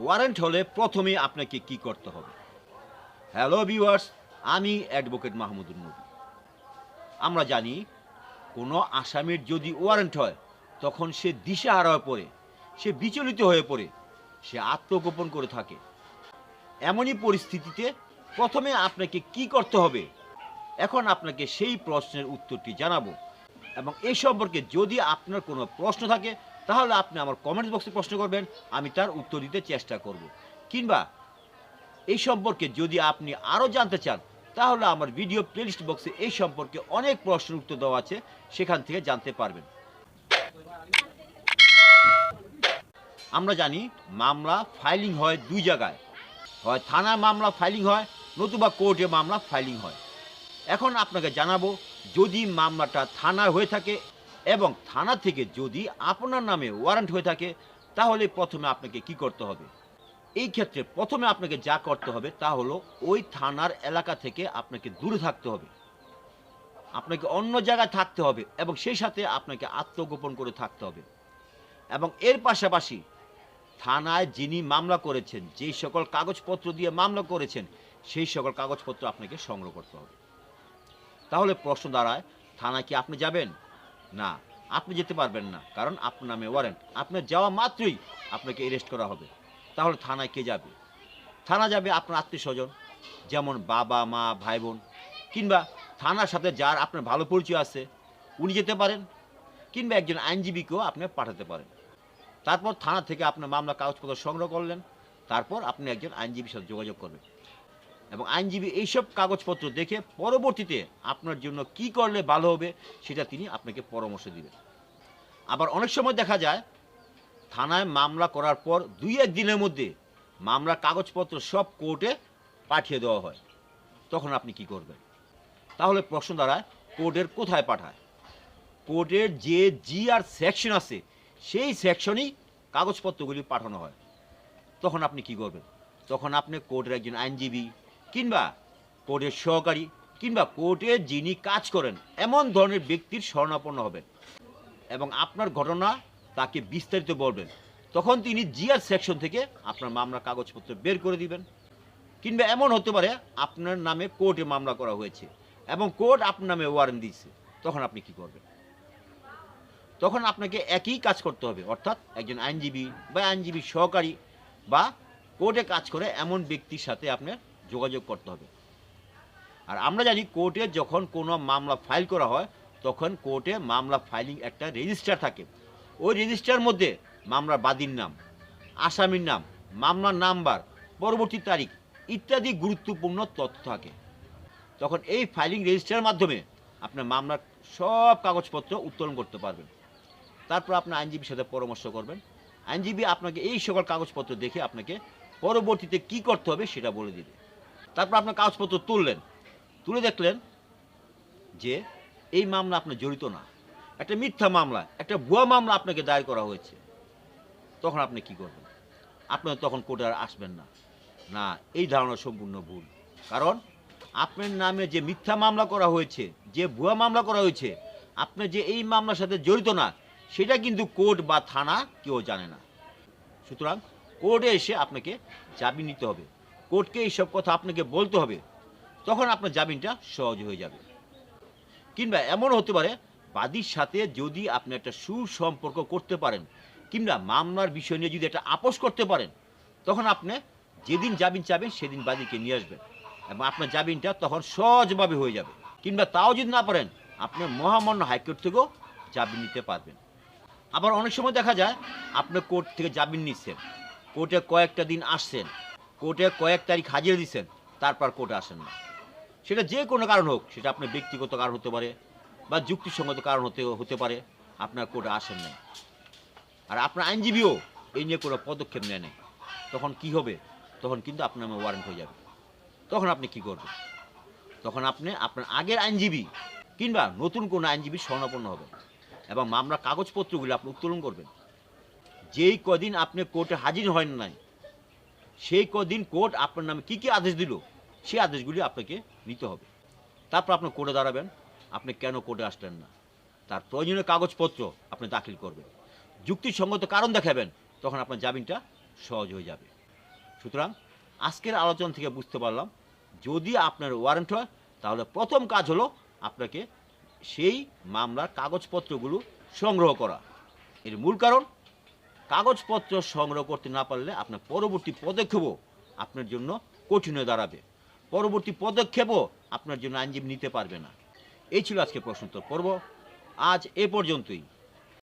Warrant হলে প্রথমে আপনাকে কি করতে হবে? হ্যালো ভিউয়ার্স আমি অ্যাডভোকেট মাহমুদুর নবী। আমরা জানি, কোনো আসামির যদি ওয়ারেন্ট হয়, তখন সে দিশাহারা হয়ে পড়ে, সে বিচলিত হয়ে পড়ে, সে আত্মগোপন করে থাকে। এমনই পরিস্থিতিতে প্রথমে আপনাকে কি করতে হবে? এখন আপনাকে সেই প্রশ্নের উত্তরটি জানাব এবং এই সম্পর্কে যদি আপনার কোনো প্রশ্ন থাকে তাহলে আপনি আমার কমেন্টস বক্সে প্রশ্ন করবেন, আমি তার উত্তর দিতে চেষ্টা করব। কিংবা এই সম্পর্কে যদি আপনি আরও জানতে চান, তাহলে আমার ভিডিও প্লেলিস্ট বক্সে এই সম্পর্কে অনেক প্রশ্নের উত্তর দেওয়া আছে, সেখান থেকে জানতে পারবেন। আমরা জানি মামলা ফাইলিং হয় দুই জায়গায়। হয় থানায় মামলা ফাইলিং হয়, নতুবা কোর্টে মামলা ফাইলিং হয়। এখন আপনাকে জানাব, যদি মামলাটা থানায় হয়ে থাকে এবং থানা থেকে যদি আপনার নামে ওয়ারেন্ট হয়ে থাকে, তাহলে প্রথমে আপনাকে কি করতে হবে? এই ক্ষেত্রে প্রথমে আপনাকে যা করতে হবে তা হলো ওই থানার এলাকা থেকে আপনাকে দূরে থাকতে হবে। আপনাকে অন্য জায়গায় থাকতে হবে এবং সেই সাথে আপনাকে আত্মগোপন করে থাকতে হবে। এবং এর পাশাপাশি থানায় যিনি মামলা করেছেন যেই সকল কাগজপত্র দিয়ে মামলা করেছেন, সেই সকল কাগজপত্র আপনাকে সংগ্রহ করতে হবে। তাহলে প্রশ্ন দাঁড়ায়, থানায় কি আপনি যাবেন? না, আপনি যেতে পারবেন না, কারণ আপনার নামে ওয়ারেন্ট আপনার যাওয়া মাত্রই আপনাকে অ্যারেস্ট করা হবে। তাহলে থানায় কে যাবে? থানা যাবে আপনার আত্মীয় স্বজন যেমন বাবা, মা, ভাই, বোন, কিংবা থানার সাথে যার আপনার ভালো পরিচয় আছে, উনি যেতে পারেন, কিংবা একজন আইনজীবীকেও আপনি পাঠাতে পারেন। তারপর থানা থেকে আপনার মামলা কাগজপত্র সংগ্রহ করলেন, তারপর আপনি একজন আইনজীবীর সাথে যোগাযোগ করবেন। এবং আইনজীবী এইসব কাগজপত্র দেখে পরবর্তীতে আপনার জন্য কি করলে ভালো হবে, সেটা তিনি আপনাকে পরামর্শ দিবেন। আবার অনেক সময় দেখা যায়, থানায় মামলা করার পর দুই এক দিনের মধ্যে মামলার কাগজপত্র সব কোর্টে পাঠিয়ে দেওয়া হয়। তখন আপনি কি করবেন? তাহলে প্রশ্ন দাঁড়ায়, কোর্টের কোথায় পাঠায়? কোর্টের যে জি আর সেকশন আছে, সেই সেকশনেই কাগজপত্রগুলি পাঠানো হয়। তখন আপনি কি করবেন? তখন আপনি কোর্টের একজন আইনজীবী কিংবা কোর্টের সহকারী কিংবা কোর্টে যিনি কাজ করেন, এমন ধরনের ব্যক্তির শরণাপন্ন হবেন এবং আপনার ঘটনা তাকে বিস্তারিত বলবেন। তখন তিনি জিআর সেকশন থেকে আপনার মামলার কাগজপত্র বের করে দিবেন কিংবা এমন হতে পারে আপনার নামে কোর্টে মামলা করা হয়েছে এবং কোর্ট আপনার নামে ওয়ারেন্ট দিয়েছে। তখন আপনি কি করবেন? তখন আপনাকে একই কাজ করতে হবে, অর্থাৎ একজন আইনজীবী বা আইনজীবী সহকারী বা কোর্টে কাজ করে এমন ব্যক্তির সাথে আপনার যোগাযোগ করতে হবে। আর আমরা জানি কোর্টে যখন কোনো মামলা ফাইল করা হয়, তখন কোর্টে মামলা ফাইলিং একটা রেজিস্টার থাকে। ওই রেজিস্টার মধ্যে মামলার বাদীর নাম, আসামির নাম, মামলার নাম্বার, পরবর্তী তারিখ ইত্যাদি গুরুত্বপূর্ণ তথ্য থাকে। তখন এই ফাইলিং রেজিস্টারের মাধ্যমে আপনার মামলার সব কাগজপত্র উত্তোলন করতে পারবেন। তারপর আপনার আইনজীবীর সাথে পরামর্শ করবেন। আইনজীবী আপনাকে এই সকল কাগজপত্র দেখে আপনাকে পরবর্তীতে কি করতে হবে সেটা বলে দিবে। তারপর আপনার কাগজপত্র তুললেন। তুলে দেখলেন যে এই মামলা আপনার জড়িত না। একটা মিথ্যা মামলা, একটা ভুয়া মামলা আপনাকে দায়ের করা হয়েছে। তখন আপনি কি করবেন? আপনি তখন কোর্টে আর আসবেন না। না, এই ধারণা সম্পূর্ণ ভুল। কারণ আপনার নামে যে মিথ্যা মামলা করা হয়েছে, যে ভুয়া মামলা করা হয়েছে, আপনি যে এই মামলার সাথে জড়িত না, সেটা কিন্তু কোর্ট বা থানা কেউ জানে না। সুতরাং কোর্টে এসে আপনাকে জামিন নিতে হবে। কোর্টকে এইসব কথা আপনাকে বলতে হবে, তখন আপনার জামিনটা সহজ হয়ে যাবে। কিংবা এমন হতে পারে, বাদীর সাথে যদি আপনি একটা সুসম্পর্ক করতে পারেন, কিংবা মামলার বিষয় নিয়ে যদি একটা আপোষ করতে পারেন, তখন আপনি যেদিন জামিন চাবেন, সেদিন বাদীকে নিয়ে আসবেন। এবং আপনার জামিনটা তখন সহজভাবে হয়ে যাবে। কিংবা তাও যদি না পারেন, আপনি মহামান্য হাইকোর্ট থেকেও জামিন নিতে পারবেন। আবার অনেক সময় দেখা যায়, আপনি কোর্ট থেকে জামিন নিচ্ছেন, কোর্টে কয়েকটা দিন আসছেন কোর্টে কয়েক তারিখ হাজিরা দিচ্ছেন তারপর কোর্টে আসেন না। সেটা যে কোনো কারণ হোক, সেটা আপনার ব্যক্তিগত কারণ হতে পারে বা যুক্তিসঙ্গত কারণ হতে হতে পারে, আপনার কোর্টে আসেন নাই। আর আপনার আইনজীবীও এই নিয়ে কোনো পদক্ষেপ নেয় নাই। তখন কি হবে? তখন কিন্তু আপনার ওয়ারেন্ট হয়ে যাবে। তখন আপনি কি করবেন? তখন আপনি, আপনার আগের আইনজীবী কিংবা নতুন কোনো আইনজীবী স্বর্ণাপন্ন হবেন এবং মামলার কাগজপত্রগুলো আপনি উত্তোলন করবেন। যেই কদিন আপনি কোর্টে হাজির হন নাই সেই কদিন কোর্ট আপনার নামে কী কী আদেশ দিল, সেই আদেশগুলি আপনাকে নিতে হবে। তারপর আপনি কোর্টে দাঁড়াবেন, আপনি কেন কোর্টে আসলেন না? তার প্রয়োজনীয় কাগজপত্র আপনি দাখিল করবেন। যুক্তিসঙ্গত কারণ দেখাবেন, তখন আপনার জামিনটা সহজ হয়ে যাবে। সুতরাং আজকের আলোচনা থেকে বুঝতে পারলাম, যদি আপনার ওয়ারেন্ট হয়, তাহলে প্রথম কাজ হলো আপনাকে সেই মামলার কাগজপত্রগুলো সংগ্রহ করা। এর মূল কারণ কাগজপত্র সংগ্রহ করতে না পারলে আপনার পরবর্তী পদক্ষেপও আপনার জন্য কঠিন দাঁড়াবে। পরবর্তী পদক্ষেপও আপনার জন্য আইনজীবী নিতে পারবে না। এই ছিল আজকে প্রশ্নোত্তর পর্ব। আজ এ পর্যন্তই।